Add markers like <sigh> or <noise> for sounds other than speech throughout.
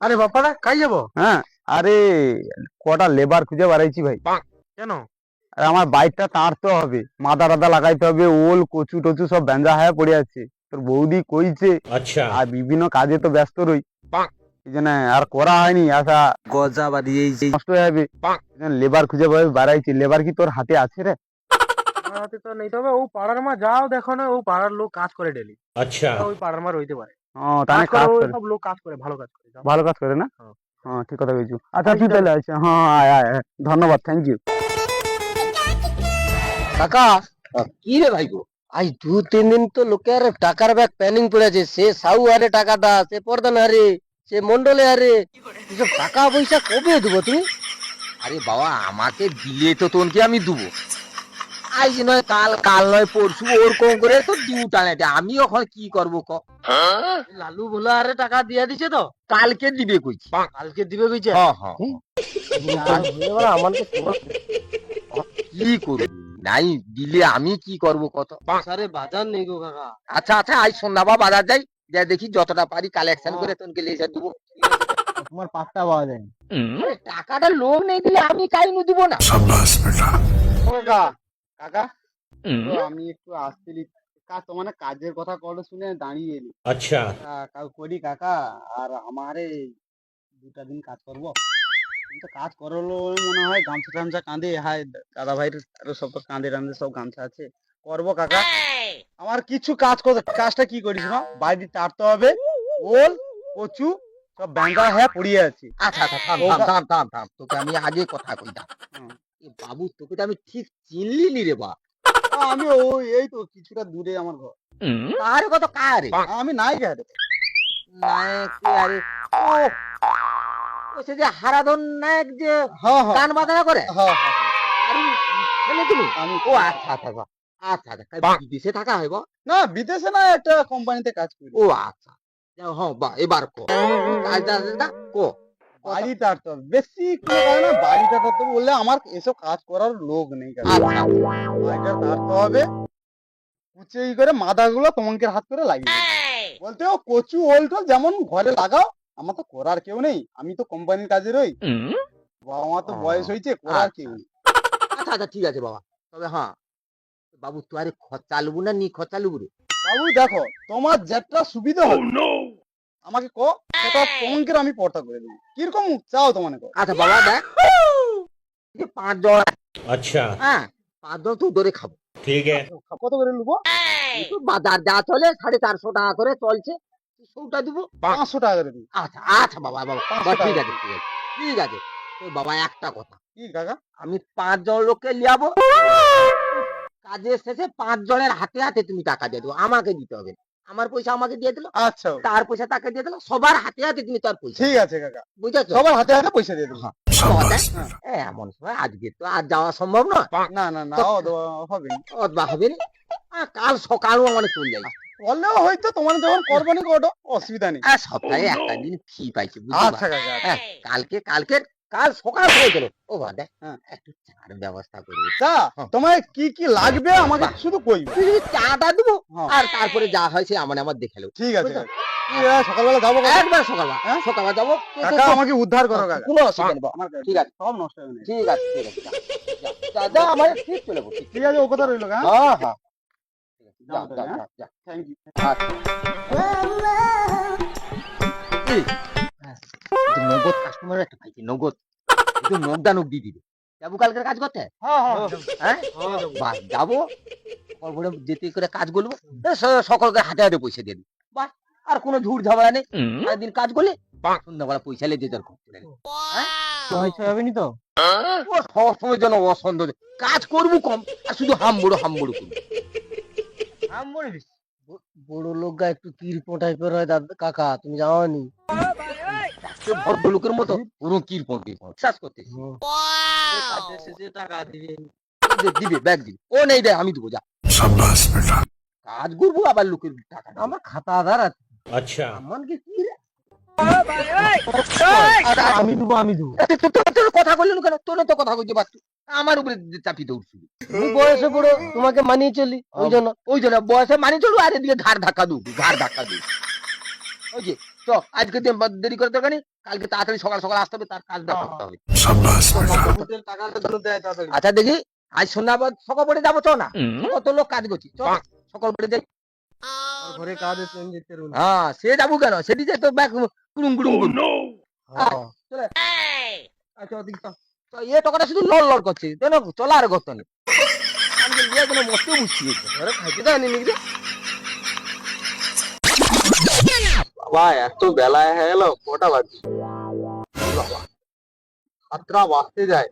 আরে বাপারা কাই যাব? হ্যাঁ আরে কটা লেবার খুঁজে বাড়াইছি ভাই। কেন? আরে আমার বাইকটা তাঁড়তে হবে মাদা রাদা লাগাইতে হবে ওল কচু টচু সব ব্যাঞ্জা হয়ে পড়ে আছে। তোর বৌদি কইছে আচ্ছা। আর বিভিন্ন কাজে তো ব্যস্ত রই। এই আর করা হয়নি আশা। গজা বাড়িয়ে নষ্ট হয়ে যাবে। লেবার খুঁজে বাড়াইছি। লেবার কি তোর হাতে আছে রে? হাতে তো নেই তবে ও পাড়ার মা যাও দেখো না ও পাড়ার লোক কাজ করে ডেলি আচ্ছা। ওই পাড়ার মা রইতে পারে। ও তাহলে কাজ করে কাজ ওই করে। সব লোক কাজ করে ভালো কাজ করে ভালো কাজ করে না? হ্যাঁ। ঠিক কথা বলছি। আচ্ছা তুই তাহলে আছে হ্যাঁ আয় আয় আয়। ধন্যবাদ থ্যাংক ইউ কাকা কি রে ভাই গো? আজ দু তিন দিন তো লোকের টাকার ব্যাগ প্যানিং পড়েছে সে সাউ আরে টাকাটা সে প্রধান হারে সে মন্ডলে হারে এসব টাকা পয়সা কবে দেবো তুমি আরে বাবা আমাকে দিলে তো তোনকে আমি দেবো। আজ নয় কাল কাল নয় পরশু ওরকম করে তো আমি এখন কি করব ক? লালু ভোলা আরে টাকা দিয়ে দিছে তো কালকে দিবে কইছি। কালকে দিবে কইছে? হ্যাঁ হ্যাঁ। আমাকে কি করব? নাই দিলে আমি কি করব কত আরে বাজার নেই গো কাকা। আচ্ছা আচ্ছা আজ সন্ধ্যাবা বাজার যাই। যা দেখি যতটা পারি কালেকশন করে তোকে লিখে দেবো। তোমার পাত্তা পাওয়া যায়। টাকাটা লোক নেই দিলে আমি কাইনু দিব না। কাকা। কাকা? আমি একটু আসছিলি। কাকা কাজের কথা শুনে দাঁড়িয়ে এলি। আচ্ছা। করি কাকা আর আমারে দুটা দিন কাজ করব। কাজ করল মনে হয় গামছা টামছা কাঁদে। হায় দাদা আরও সব কাঁদে টান্দে সব গামছা আছে। করব কাকা। আমার কিছু কাজ করতে কাজটা কি করিস না বাইরে হবে ওল কচু সব ব্যাঙ্গা হ্যাঁ পড়িয়ে আছে। আচ্ছা আচ্ছা থাম থাম থাম থাম তোকে আমি আগে কথা কইতাম বাবু তোকে তো আমি ঠিক চিনলি নি রে বা আমি ওই এই তো কিছুটা দূরে আমার ঘর। কার কত কারে? আমি নাই গেছে নায়ক আরে ও ও সে যে হারাধন নায়ক যে হ্যাঁ হ্যাঁ। গান বাজনা করে? হ্যাঁ আরে আমি ও আচ্ছা আচ্ছা আচ্ছা আচ্ছা আচ্ছা বিদেশে থাকা হইব না বিদেশে না একটা কোম্পানিতে কাজ করি। ও আচ্ছা। যাও, হ্যাঁ বা এবার কো। কাজ কো। হবে। বেশি কোনো কাজ না বললে আমার এসব কাজ করার লোক নেই আচ্ছা। বাড়িটা হবে। কুচে ই করে মাদাগুলো তোমাকে হাত করে লাগিয়ে বলতে ও কচু যেমন ঘরে লাগাও আমার তো করার কেউ নেই। আমি তো কোম্পানির কাজে রই। বাবা মা তো বয়স হয়েছে করার কেউ নেই। আচ্ছা আচ্ছা ঠিক আছে বাবা। তবে হ্যাঁ বাবু তুই আরে খরচা লুবু না নি? খরচা লুবু রে। বাবু দেখো তোমার যেটা সুবিধা হবে আমাকে কো এটা তোমাকে আমি পড়তা করে দেবো। কীরকম চাও তোমার আচ্ছা বাবা দেখ। পাঁচ জন আচ্ছা। হ্যাঁ পাঁচ জন তুই ধরে খাব। ঠিক আছে। কত করে নেব বাজার যা চলে সাড়ে চারশো টাকা করে চলছে। সৌটা দিব। পাঁচশো টাকা করে দিবি। আচ্ছা আচ্ছা বাবা বাবা ঠিক আছে ঠিক আছে ঠিক আছে। বাবা একটা কথা। কি কাকা? আমি পাঁচ জন লোককে লিয়াবো কাজের শেষে পাঁচ জনের হাতে হাতে তুমি টাকা দিয়ে দেবো। আমাকে দিতে হবে আমার পয়সা আমাকে দিয়ে দিলো আচ্ছা। তার পয়সা তাকে দিয়ে দিলো সবার হাতে হাতে তুমি তার পয়সা। ঠিক আছে কাকা। বুঝেছ? সবার হাতে হাতে পয়সা দিয়ে দেবো বাবা, এ, এমন সময় আজকে তো আর যাওয়া সম্ভব না না না হবে না হবে না কাল সকালও মানে চলে যাই বললেও হয়তো তোমার যখন করবানি করো অসুবিধা নেই। সপ্তাহে একটা দিন ফি পাইছি আচ্ছা হ্যাঁ, কালকে কালকে কাল সকাল হয়ে গেল। ও বাদে হ্যাঁ। একটু চার ব্যবস্থা করি। তা। তোমার কি কি লাগবে আমাকে শুধু যদি চাটা দিব হ্যাঁ। আর তারপরে যা হয় সে আমার আমার দেখে নেব। ঠিক আছে। সকালবেলা যাব একবার সকালবেলা। হ্যাঁ? সকালবেলা যাব। কাকা আমাকে উদ্ধার করো কাকা। কোনো অসুবিধা আমার ঠিক আছে। সব নষ্ট হয়ে গেছে। ঠিক আছে ঠিক আছে। যা, যা, যা, যা আমার ঠিক চলে বসি। ঠিক আছে ও কথা রইল হ্যাঁ হ্যাঁ। থ্যাংক ইউ নগদ কাস্টমার একটা পাইছি নগদ। একটু নগদা নগ দিয়ে দিবে। যাব কালকের কাজ করতে? হ্যাঁ? হ্যাঁ হ্যাঁ বাস যাব। তারপরে যেতে করে কাজ করব। সকলকে হাতে হাতে পয়সা দিয়ে বাস আর কোনো ঝুট ঝামেলা নেই। একদিন কাজ করলে সন্ধ্যাবেলা পয়সা লেগে ঘর হবে তো ও অসন্দ কাজ করব কম আর শুধু হামবুড়ো হামবুড়ো করব বড় লোক গা একটু কিরপো টাইপের হয় কাকা তুমি জানো নি সে ভদ্রলোকের মতো বিশ্বাস করতে। টাকা দিবে। দিবে ব্যাগ দিবে। ও নেই আমি দেবো যা। সাব্বাস বেটা। কাজ করব আবার লোকের টাকা আমার খাতা আধার আছে। আচ্ছা। কি রে? আমি দেবো আমি দেবো। তোর কথা বললি কেন? তোর তো কথা বলতে পারতো আমার উপরে চাপি দৌড়ছিল বয়সে পড়ো তোমাকে মানিয়ে চলি ওই জন্য। ওই জন্য বয়সে মানিয়ে চলো আর এদিকে ঘাড় ধাক্কা দু ঘাড় ধাক্কা দু ওই যে চ আজকে দেরি করে দরকার নেই কালকে তাড়াতাড়ি সকাল সকাল আসতে হবে তার কাজটা করতে হবে। আচ্ছা দেখি আজ সন্ধ্যা আবার সকাল পরে যাব চ না। কত লোক কাজ করছি সকাল পরে যাই। ঘরে কাজ হ্যাঁ সে যাব কেন? সেটি যে তো ব্যাগ কুড়ুম কুড়ুম হ্যাঁ। আচ্ছা এ টাকাটা শুধু লড় লড় করছে। যেন চলা আর করতো না কোনো ঘরে খাইতে দেয়নি নাকি বাবা এত বেলায় হয়ে গেল কটা বাজছে বাবা সাতটা বাজতে যায়।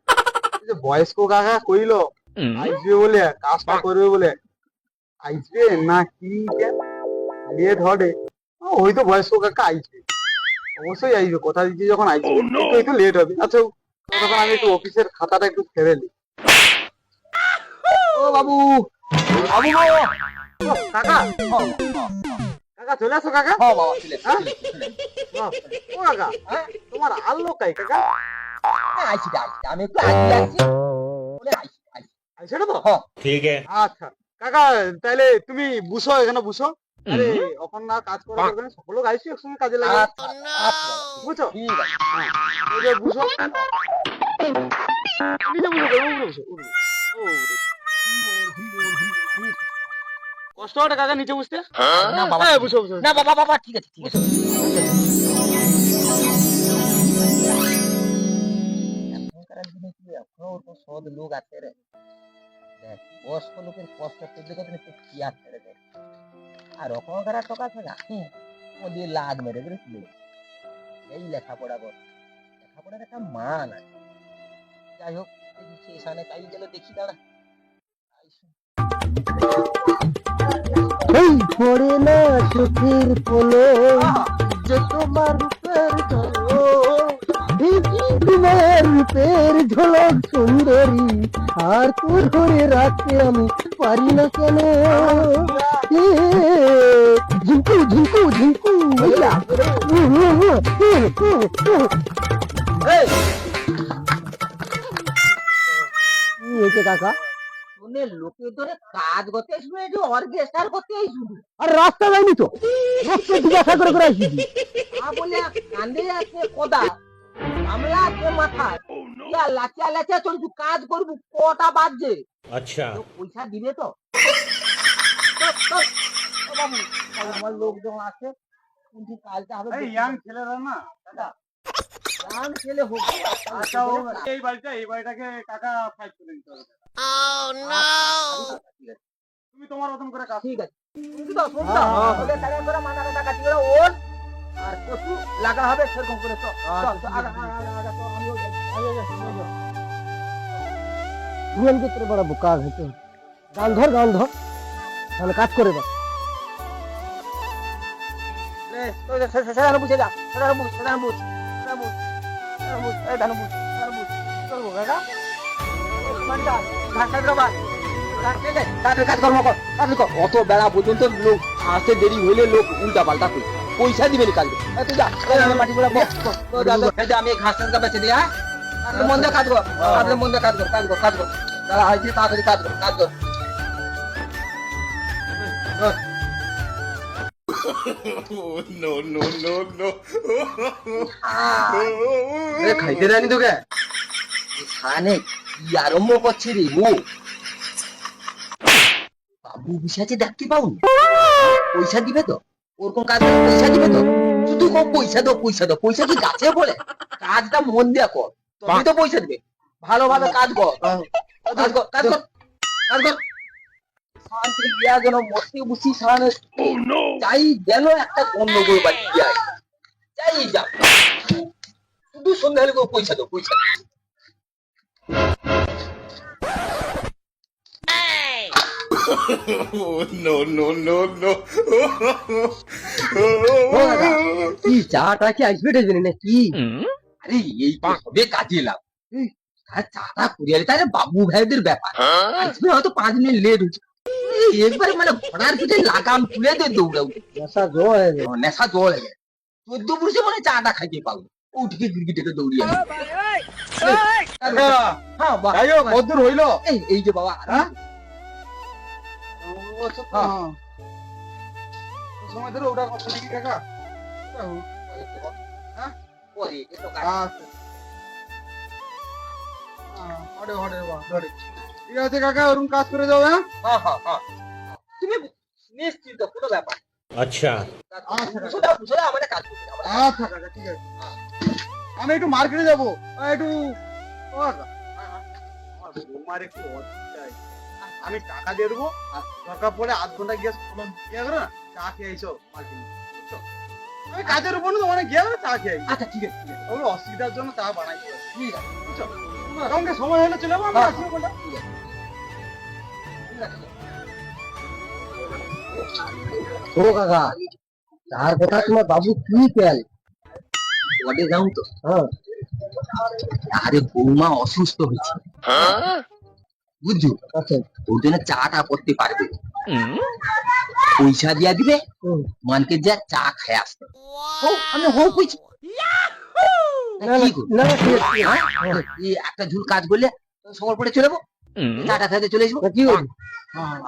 বয়স্ক কাকা কইলো আসবে বলে কাজটা করবে বলে। আসবে না কি লেট হবে ওই তো বয়স্ক কাকা আসবে অবশ্যই আসবে কথা দিচ্ছি যখন আসবে একটু একটু লেট হবে। আচ্ছা তখন আমি একটু অফিসের খাতাটা একটু ফেলে নিই। ও বাবু। বাবু কাকা। কাকা চলে আসো কাকা। হ্যাঁ, হ্যাঁ? হ্যাঁ, ও কাকা তোমার আল্লো কাই কাকা? আইছি আইছি আমি একটু আইছি আইছি। বলে তো? ঠিক আচ্ছা কাকা তাহলে তুমি বুঝো এখানে বুঝো। আরে না কাজ করা লাগবে না সকল গাইছি একসঙ্গে কাজে আচ্ছা, লাগে বুঝছ আচ্ছা, আচ্ছা, বুঝো? বুঝো বুঝো বুঝো বুঝো। কষ্ট হয় কাকা নিচে বুঝতে না বাবা। হ্যাঁ বুঝো বুঝো না বাবা বাবা ঠিক আছে ঠিক আছে। এখনও সৎ লোক আছে রে দেখ বয়স্ক লোকের কষ্ট সহ্য করতে না, কি দেয় আর ওখানকার টাকা আছে না? ও দিয়ে লাদ মেরে করে কি এই লেখাপড়া কর। লেখাপড়ার একটা মান আছে। যাই হোক সেখানে তাই গেলে দেখি দাঁড়া। এই পড়ে না চোখের যে তোমার রূপের তোমার রূপের ঝলক সুন্দরী, আর তোর ধরে রাখতে আমি পারি না কেন? ঝিঙ্কু ঝিঙ্কু ঝিঙ্কু কাকা? টাউনে লোকে ধরে কাজ করতে আসবে একটু অর্কেস্টার করতে আসবে আর রাস্তা যায়নি তো। রাস্তা জিজ্ঞাসা করে করে আসবি আ বলে কান্দে আছে কোদা। আমলা oh, আচ্ছা। তো মাথা ইয়া লাচা লাচা চলছু কাজ করবু কটা বাজে আচ্ছা। পয়সা দিবে তো? <laughs> আমার লোকজন আছে কিন্তু কাজটা হবে এই ইয়াং ছেলেরা না? দাদা ছেলে হোক আচ্ছা এই বাড়িটা এই বাড়িটাকে কাকা ফাইট করে দিতে হবে। তুমি তোমার মতন করে কাজ ঠিক আছে। শুনছি তো শুনছো? হ্যাঁ, হ্যাঁ। ওদের সাথে করে মাথা টাথা কাটি করে ওর আর কচু লাগা হবে সেরকম করে। তো চল, চল, আগা, আগা, আগা, চল, আমিও যাই। আগে যাই, যাই। ভুবন চিত্র বড় বোকা হইতে গান ধর গান ধর। তাহলে কাজ করে বা সেখানে বুঝে যা। সেখানে বুঝ সেখানে বুঝ সেখানে বুঝ সেখানে বুঝ ধান বুঝ সেখানে বুঝ চলবো কাকা অত বেলা পর্যন্ত লোক আসতে দেরি হইলে লোক উল্টা পাল্টা করি পয়সা দিবেন কাজ আমি ঘাস টাস বেছে দিই হ্যাঁ মন্দ কাজ কর মন্দ কাজ কর কাজ কর খাইতে দেয়নি তোকে খানে কি আরম্ভ করছে রে ও বাবু বসে দেখতে পাও পয়সা দিবে তো? ওরকম কাজ পয়সা দিবে তো? শুধু কম পয়সা দাও পয়সা দাও। পয়সা কি গাছে বলে কাজটা মন দিয়া কর। তবেই তো পয়সা দিবে। ভালোভাবে কাজ কর। কাজ কর কাজ কর কাজ কর। শান্তি দিয়া যেন মস্তি বুঝি সারানো চাই যেন একটা গন্ডগোল বাড়ি যায় চাই যা। শুধু সন্ধ্যা হলে পয়সা দাও পয়সা। <laughs> no, no, no, no. কি চাটা কি আসবে রে জানি না কি আরে এই তো সবে কাজে এলাম চাটা কুরিয়ারে তাহলে বাবু ভাইদের ব্যাপার। হ্যাঁ? আসবে হয়তো পাঁচ মিনিট লেট হচ্ছে একবার মানে ঘোড়ার পিঠে লাগাম তুলে দে দৌড়াও নেশা জল নেশা জল চোদ্দ পুরুষে মানে চাটা খাইতে পাবো। ও উঠে গিরগিটে দৌড়িয়ে হ্যাঁ কত দূর হইল। এই যে বাবা হ্যাঁ ঠিক আছে কাকা ওরকম কাজ করে হ্যাঁ? হ্যাঁ, হ্যাঁ, হ্যাঁ? তুমি নিশ্চিন্ত কোনো ব্যাপার আচ্ছা। আচ্ছা, আচ্ছা আমি একটু মার্কেটে যাব। একটু তোমার একটু অসুবিধা আমি টাকা দিয়ে দেবো আর দরকার পড়ে আধ ঘণ্টা গিয়ে ইয়ে করো না? চা খেয়ে বুঝছ? আমি কাজের উপর না মানে গিয়ে চা খেয়ে আচ্ছা ঠিক আছে ঠিক আছে। ওগুলো অসুবিধার জন্য চা বানাই ঠিক আছে বুঝছ? সময় হলে চলে যাব আমরা হ্যাঁ, আসব কোনটা ও কাকা তার কথা তোমার বাবু কি পেল বডে যাও তো। হ্যাঁ। আরে বৌমা অসুস্থ হয়েছে। বুঝছ আচ্ছা। ওর জন্য চাটা করতে পারবে। পয়সা দিয়া দিবে মানকে যা চা খেয়ে আসতে। হো আমি? হ্যাঁ? এই একটা ঝুল কাজ করলে সময় পরে চলে যাব। চাটা খেতে চলে আসব। কি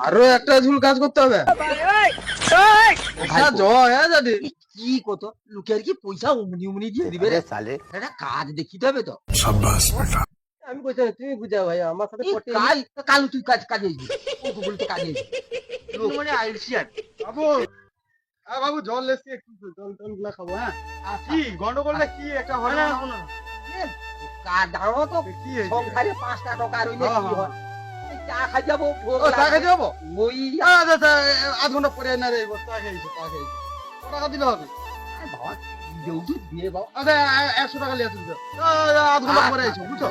আরও একটা ঝুল কাজ করতে হবে। হ্যাঁ কি কত? লোকে আর কি পয়সা অমনি অমনি দিয়ে দিবে রে। সালে। একটা কাজ দেখিতে হবে তো। আমি কইছি তুমি বুঝা ভাই আমার সাথে এই কাজ কাল তুই কাজ কাজে ও বলতে কাজে মানে আইসিয়ার। বাবু। হ্যাঁ বাবু জল এসছি একটু জল টলগুলা খাব হ্যাঁ? কি গন্ডগোলটা কি? একটা হয় না তো। কি হয়েছে? সংসারে পাঁচটা টাকা রইলে হ্যাঁ, কি হ্যাঁ, হয়? চা খাই যাব চা লাগবে। যাব? ওই আচ্ছা আচ্ছা আধ ঘণ্টা পরে না রে চা খেয়েছি চা খেয়েছি টাকা দিলে হবে? যেহেতু দিয়ে বাবা আচ্ছা একশো টাকা লিয়ে তুমি আধ ঘণ্টা পরে আইছো বুঝছ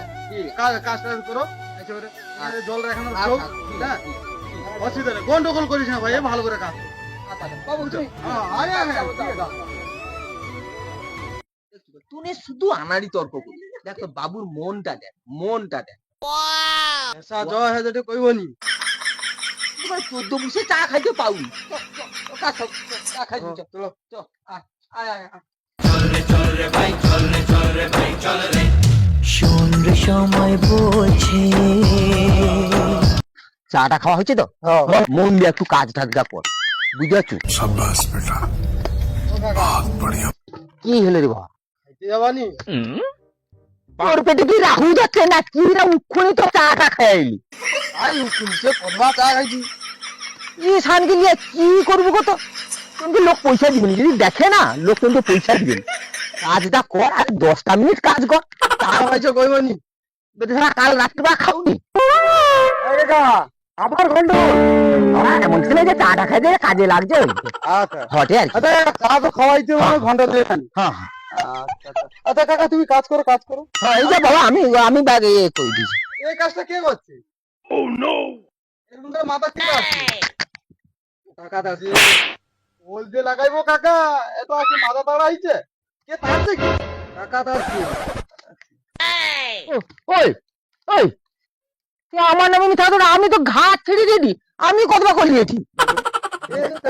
কাজ কাজ করো জল রাখানোর চোখ হ্যাঁ অসুবিধা নেই গন্ডগোল করিস না ভাই ভালো করে কাজ তুই হ্যাঁ। তুই শুধু আনাড়ি তর্ক করি দেখ বাবুর মনটা দেখ মনটা দেখ এসা জয় হ্যাঁ যেটা কইবনি চোদ্দ চা খাইতে পাউনি চ, চ, চ, চা খাও, চলো। শোন রে সময় বলছে চাটা খাওয়া হয়েছে তো? মন দিয়ে একটু কাজ টাজটা কর। বুঝাচ্ছ ও কাকা কি হলো রে বাবা? যাবানি? তোর পেটে কি রাহু যাচ্ছে না কি? রা উক্ষুনি তো চাটা খাইলি আই শুনছে কদবা চা খাইছি। ই শানকে নিয়ে কি করব কত কিন্তু লোক পয়সা দিবেন যদি দেখে না লোক কিন্তু পয়সা দিবেন। কাজটা কর আর দশটা মিনিট কাজ কর। কইবনি বেচারা কাল রাত্রিবেলা খাওনি? আবার ওরা এমন ছেলে যে চাটা খাই দিয়ে কাজে লাগছে। আচ্ছা। হটে আর আচ্ছা চা তো খাওয়াইতে মানে ঘণ্টা দুই হ্যাঁ আচ্ছা আচ্ছা। আচ্ছা কাকা তুমি কাজ করো কাজ করো। হ্যাঁ এই যে বাবা আমি আমি ইয়ে করে দিয়েছি এই কাজটা কে করছে? ও নো এরকম করে মাথা ঠিক আছে কাকা দাসি বল যে লাগাইবো কাকা। এত আছে মাথা তাড়া আইছে কে কাকা ওই ওই আমার নামে মিথ্যা কথা না, আমি তো ঘাট ছেড়ে দিয়েছি আমি কতটা করে দিয়েছি? এ তো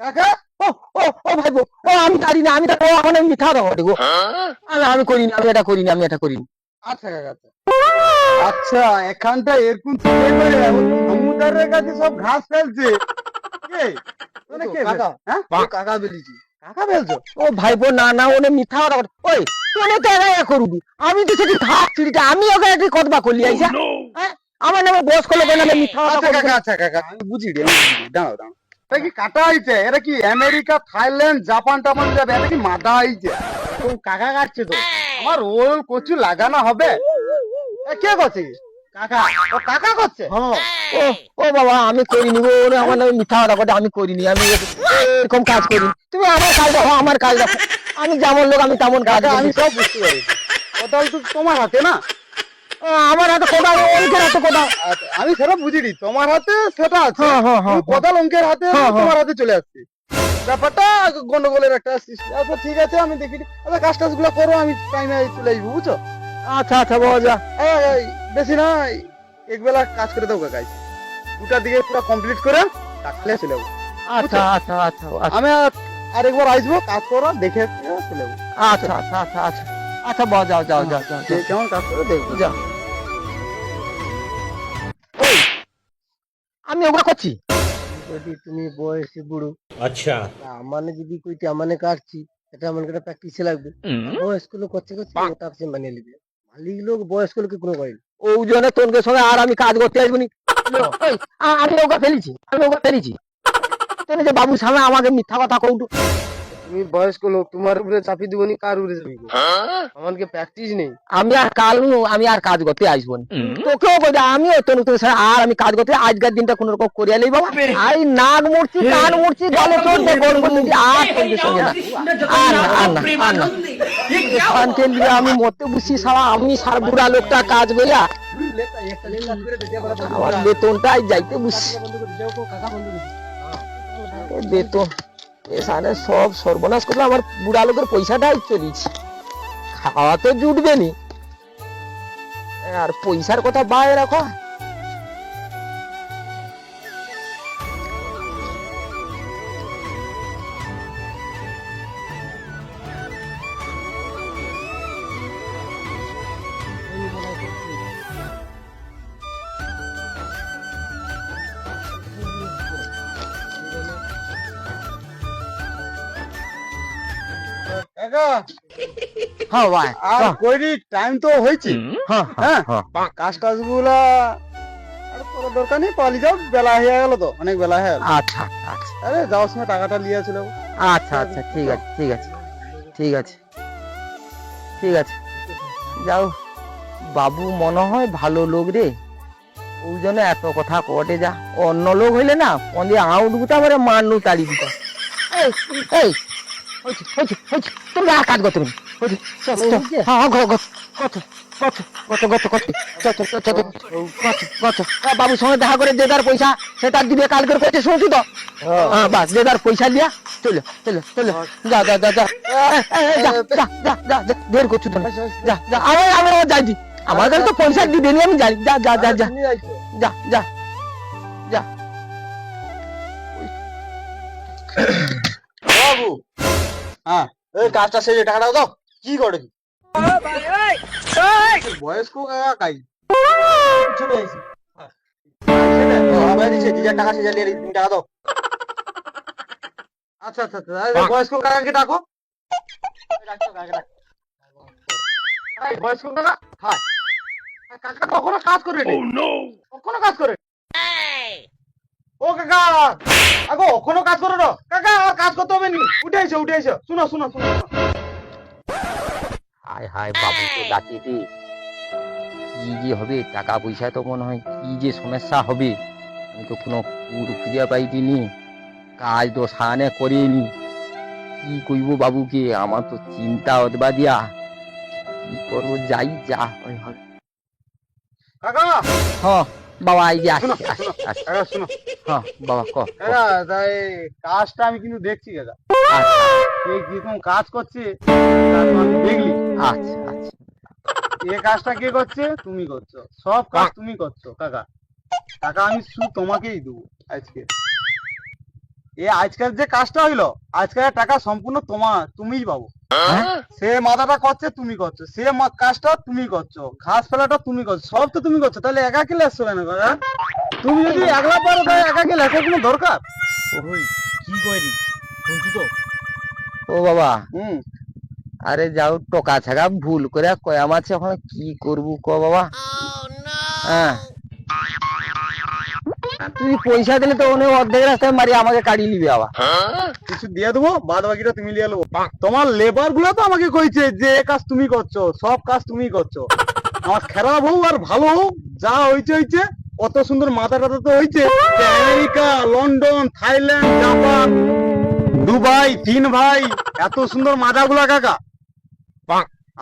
কাকা? ও ও ও ভাই ও আমি জানি না আমি ও আমার নামে মিথ্যা কথা বটে গো। আমি আমি করিনি আমি এটা করিনি আমি এটা করিনি। আচ্ছা কাকা আচ্ছা। আচ্ছা এখানটা এরকম ছেলে করে সমুদ্রের কাছে সব ঘাস ফেলছে। মানে কে কাকা। হ্যাঁ? কাকা বেরিয়েছি কাকা ফেলছো? ও ভাইপো না না ওনে মিথ্যা কথা ওই তুই তো একা করবি? আমি তো সেটি ঘাট ছিড়িটা আমি ওকে একটি কতবা করলি আইসা? হ্যাঁ? আমার নামে বস করল কেন আমি মিথ্যা কথা আচ্ছা কাকা আচ্ছা কাকা আমি বুঝি রে। দাঁড়াও দাঁড়াও। এটা কি কাটা হইছে? এটা কি আমেরিকা থাইল্যান্ড জাপান টাপান যাবে? এটা কি মাথা হইছে? কোন কাকা কাটছে তো। আমার ওল কচু লাগানো হবে? কে করছে কাকা ও কাকা করছে? ও ও বাবা আমি করিনি গো ওরে আমার নামে মিথ্যা কথা বটে আমি করিনি আমি এরকম কাজ করি তুমি আমার কাজ দেখো আমার কাজ দেখো। আমি যেমন লোক আমি তেমন কাজ আমি সব বুঝতে পারি কোদাল তো তোমার হাতে না? আমার হাতে কোদাল অঙ্কের হাতে কোদাল আচ্ছা, আমি সেটা বুঝিনি তোমার হাতে সেটা আছে। হ্যাঁ হ্যাঁ হ্যাঁ কিন্তু অঙ্কের হাতে। তোমার হাতে চলে আসছে। ব্যাপারটা গন্ডগোলের একটা সৃষ্টি। আচ্ছা ঠিক আছে আমি দেখি আচ্ছা কাজ টাজগুলো করো আমি টাইমে চলে আসব বুঝছ? আচ্ছা আচ্ছা বাবা যা এই বেশি নাই একবেলা কাজ করে দাও কাকাই দুটা দিকে পুরো কমপ্লিট করে তাহলে চলে আচ্ছা, আচ্ছা আচ্ছা আচ্ছা আমি আরেকবার আসব কাজ করো দেখে চলে আচ্ছা আচ্ছা আচ্ছা আচ্ছা। আচ্ছা বাবা যাও যাও যাও যাও কেমন কাজ করে দেখব। যা আমি ওগুলা করছি। যদি তুমি বয়সে বুড়ো আচ্ছা। আমানে যদি কইতে আমানে কাটছি এটা আমার একটা প্র্যাকটিসে লাগবে। ও স্কুলে করতে করতে ওটা আপনি মানে নেবে। মালিক লোক বয়স্ক লোকে কোনো করেনি ওই জন্য তোর সঙ্গে আর আমি কাজ করতে আসব নি। আমি ওকে ফেলেছি আমি ওকে ফেলেছি। বাবুর সামনে আমাকে মিথ্যা কথা কৌটু। তুমি বয়স্ক লোক তোমার উপরে চাপিয়ে দিবনি কার উপরে চাপিয়ে দিবো? আমাকে প্র্যাকটিস নেই? আমি আর কাল আমি আর কাজ করতে আসব না। তোকেও বলি আমিও তোর তোর সাথে আর আমি কাজ করতে আজকের দিনটা কোন রকম করিয়া নেই বাবা আই নাক মুড়ছি কান মুড়ছি গলে চলতে গোল করতে আর তোর সঙ্গে না। আর না আর না আর না। শান্তি দিয়ে আমি মরতে বুঝছি সারা আমি সার বুড়া লোকটা কাজ করিয়া আমার বেতনটাই যাইতে বুঝছি বেতন এখানে সব সর্বনাশ করলে। আমার বুড়া লোকের পয়সাটাই চলিছে খাওয়া তো জুটবে নি। আর পয়সার কথা বাইরে রাখো। হ্যাঁ ভাই। আর কইরি টাইম তো হয়েছে। হ্যাঁ হ্যাঁ হ্যাঁ কাজ টাজগুলা আর দরকার নেই পালি যাও বেলা হয়ে গেল তো অনেক বেলা হয়ে গেল। আচ্ছা আচ্ছা। আরে যাওয়ার সময় টাকাটা নিয়ে আচ্ছা আচ্ছা ঠিক আছে ঠিক আছে ঠিক আছে ঠিক আছে। যাও বাবু মনে হয় ভালো লোক রে। ওই জন্য এত কথা কটে যা। অন্য লোক হইলে না পন্দে আউট গুতা আমার মান্নু তাড়ি দিত এই এই তুমি আর কাজ করতে। হ্যাঁ হ্যাঁ, বাবুর সঙ্গে দেখা করে তার পয়সা সেটা দিবে কালকের করতে শুনছি তো হ্যাঁ বাস তার পয়সা দিয়া চলো চলো চলো যা যা যা যা দের করছ তো যা যা আমি আমি আমার যাই আমার কাছে তো পয়সা দিবে আমি জানি যা যা যা যা যা যা যা বাবু হ্যাঁ। এই কাজটা সেরে টাকাটা দাও। কি করে? কি বয়স্ক কাকা কাই আমার টাকা সেজা নিয়ে তুমি টাকা দাও। আচ্ছা আচ্ছা আচ্ছা বয়স্ক কাকাকে ডাকো। বয়স্ক কাকা? কাকা কখনো কাজ করে নি কখনো কাজ করে ও কাকা! আগো কোনো কাজ করো না। কাকা আর কাজ করতে হবে নি। উঠে এসো উঠে এসো। শুনো শুনো শুনো। হায় হায় বাবু তো ডাকি দি। কি যে হবে টাকা পয়সা তো মনে হয় কি যে সমস্যা হবে। আমি তো কোনো পুর খুঁজে পাইছিনি কাজ তো সানে করিনি কি কইব বাবুকে আমার তো চিন্তা অতবা দিয়া। কি করব যাই যা হয় হবে কাকা! হ্যাঁ বাবা এই যে শোনো আসছি আসছি শোনো। হ্যাঁ বাবা ক ক। তাই কাজটা আমি কিন্তু দেখছি আচ্ছা। কীরকম কাজ করছে দেখলি। আচ্ছা আচ্ছা। এ কাজটা কে করছে তুমি করছ। সব কাজ তুমি করছ কাকা। টাকা আমি শুধু তোমাকেই দেবো আজকে। এ আজকের যে কাজটা হইল আজকের টাকা সম্পূর্ণ তোমার তুমিই পাবো। হ্যাঁ? সে মাথাটা করছে তুমি করছ। সে মা- কাজটা তুমি করছ ঘাস ফেলাটা তুমি করছ সব তো তুমি করছ তাহলে একা খেলে আসছো কেন কাকা তুমি যদি একলা পারো তাহলে একা খেলে আসার কোনো দরকার? ওই কি করি শুনছি তো। ও বাবা হুম। আরে যাও টকা ছাগা ভুল করে কয়া মাছে এখন কি করব ক বাবা? হ্যাঁ। তুই পয়সা দিলে তো অনেক অর্ধেক রাস্তায় মারি আমাকে কাটিয়ে নিবি আবার। কিছু দিয়ে দেবো বাদ বাকিটা তুমি নিয়ে নেব। তোমার লেবারগুলো তো আমাকে কইছে যে এ কাজ তুমি করছ সব কাজ তুমি করছ। আমার খারাপ হোক আর ভালো হোক যা হয়েছে হয়েছে অত সুন্দর মাথা টাথা তো হয়েছে America London Thailand Japan Dubai তিন ভাই এত সুন্দর মাথাগুলা কাকা।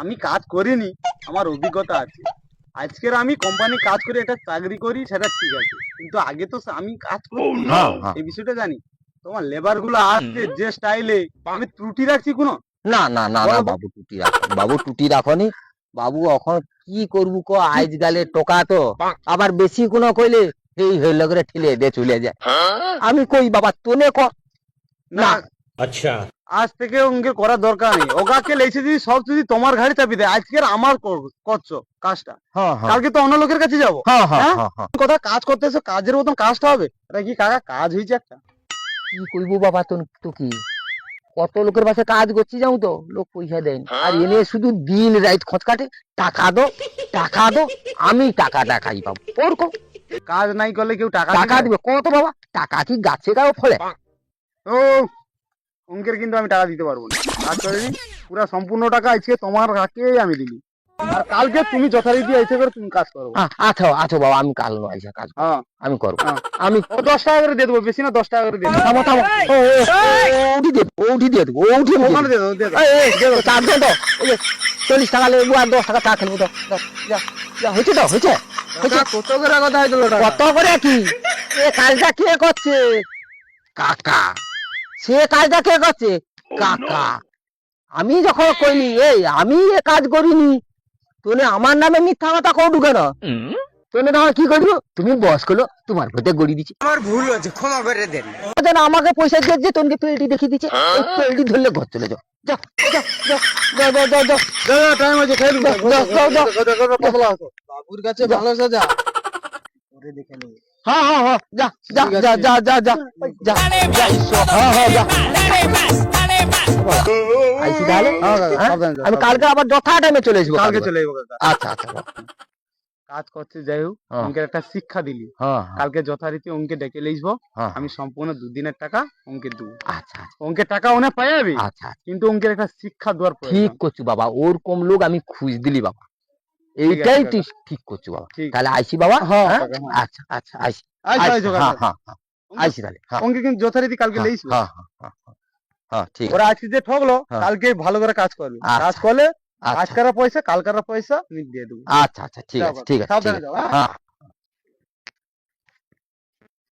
আমি কাজ করিনি আমার অভিজ্ঞতা আছে। আজকের আমি কোম্পানি কাজ করি একটা চাকরি করি সেটা ঠিক আছে। কিন্তু আগে তো আমি কাজ করি। oh, হ্যাঁ, হ্যাঁ। এই বিষয়টা জানি। তোমার লেবারগুলো আসছে যে স্টাইলে আমি ত্রুটি রাখছি কোনো? না না না না বাবু টুটি রাখো বাবু টুটি রাখনি। বাবু এখন কি করবু ক? আজকালে টোকা তো। আবার বেশি কোনো কইলে এই হইল করে ঠেলে দে চলে যায়। আমি কই বাবা তোলে ক না। আচ্ছা। আজ থেকে ওকে করার দরকার নেই। ওকাকে লেছে যদি সব যদি তোমার ঘাড়ে চাপি দেয় আজকের আমার করছ কাজটা। হ্যাঁ হ্যাঁ। কালকে তো অন্য লোকের কাছে যাব। হ্যাঁ কথা কাজ করতেছো কাজের মতন কাজটা হবে। এটা কি কাকা কাজ হয়েছে একটা। কি কইবো বাবা তোর তো কি কত লোকের পাশে কাজ করছি যাও তো? লোক পয়সা দেয়নি আর এনে শুধু দিন রাত খোঁজ কাটে টাকা দো টাকা দো আমি টাকা টাকাই পাবো। ওরকম। কাজ নাই করলে কেউ টাকা টাকা দিবে? দিবে। কত বাবা? টাকা কি গাছে গাও ফলে? ও অঙ্কের কিন্তু আমি টাকা দিতে পারব না। কাজ করে নি পুরো সম্পূর্ণ টাকা আজকে তোমার হাতে আমি দিলি। আর কালকে তুমি যথারীতি এসে করে তুমি কাজ করব আ- আচ্ছা আচ্ছা বাবা আমি কাল নয় আইসা কাজ হ্যাঁ। আমি করব। হ্যাঁ। আমি দশ টাকা করে দিয়ে দেবো বেশি না দশ টাকা করে দিয়ে দেবো। থামো থামো। ও, ও, ও, উঠি দিয়ে দেবো, ও উঠি দিয়ে দেবো ও উঠি ওখানে দিয়ে দেবো চার দেন তো। চল্লিশ টাকা লেবু আর দশ টাকা চা খেলব তো। দাও, যা, যা, হয়েছে তো হয়েছে? কত করে কথা হয়েছিল কত করে কি? এ কাজটা কে করছে? কাকা সে কাজটা কে করছে? কাকা। আমি যখন কইনি এই আমি এ কাজ করিনি। তুমি আমার নামে মিথ্যা কথা কৌটু কেন কি তুমি বস করল তোমার প্রতি গড়ি দিচ্ছি। আমার ভুল হয়েছে ক্ষমা করে দেন। যেন আমাকে পয়সা দিয়েছে তোমাকে পেলটি দেখিয়ে দিচ্ছে হ্যাঁ? পেলটি ধরলে ঘর চলে যাও। বাবুর কাছে ভালো সাজা <laughs> দেখে নিয়ে হ্যাঁ হ্যাঁ হ্যাঁ যা যা যা যা যা যা যা। হ্যাঁ হ্যাঁ যা। আইসি তাহলে? হ্যাঁ, কাকা, হ্যাঁ? সাবধানে যাও, আমি কালকে আবার যথা টাইমে চলে আসব কালকে চলে যাব আচ্ছা আচ্ছা কাজ করছে যাই হোক হ্যাঁ। অঙ্কের একটা শিক্ষা দিলি। হ্যাঁ হ্যাঁ, কালকে যথারীতি অঙ্কে ডেকে লিখব আমি সম্পূর্ণ দুদিনের টাকা অঙ্কের দেবো। আচ্ছা আচ্ছা। অঙ্কের টাকা অনেক পাই যাবি আচ্ছা আচ্ছা। কিন্তু অঙ্কের একটা শিক্ষা দেওয়ার ঠিক করছ বাবা ওরকম লোক আমি খুঁজ দিলি বাবা। এইটাই তুই ঠিক করছ বাবা। তাহলে আইসি বাবা হ্যাঁ, হ্যাঁ? হ্যাঁ। আচ্ছা আচ্ছা আইসি। আইসো, হ্যাঁ হ্যাঁ আইসি তাহলে অঙ্কে কিন্তু যথারীতি কালকে লেইস হ্যাঁ হ্যাঁ ঠিক ওরা আজকে যে ঠকলো। কালকে ভালো করে কাজ করবে। আচ্ছা। কাজ করলে আচ্ছা। আজকার পয়সা কালকার পয়সা দিয়ে দেবো। আচ্ছা আচ্ছা ঠিক আছে ঠিক আছে? হ্যাঁ।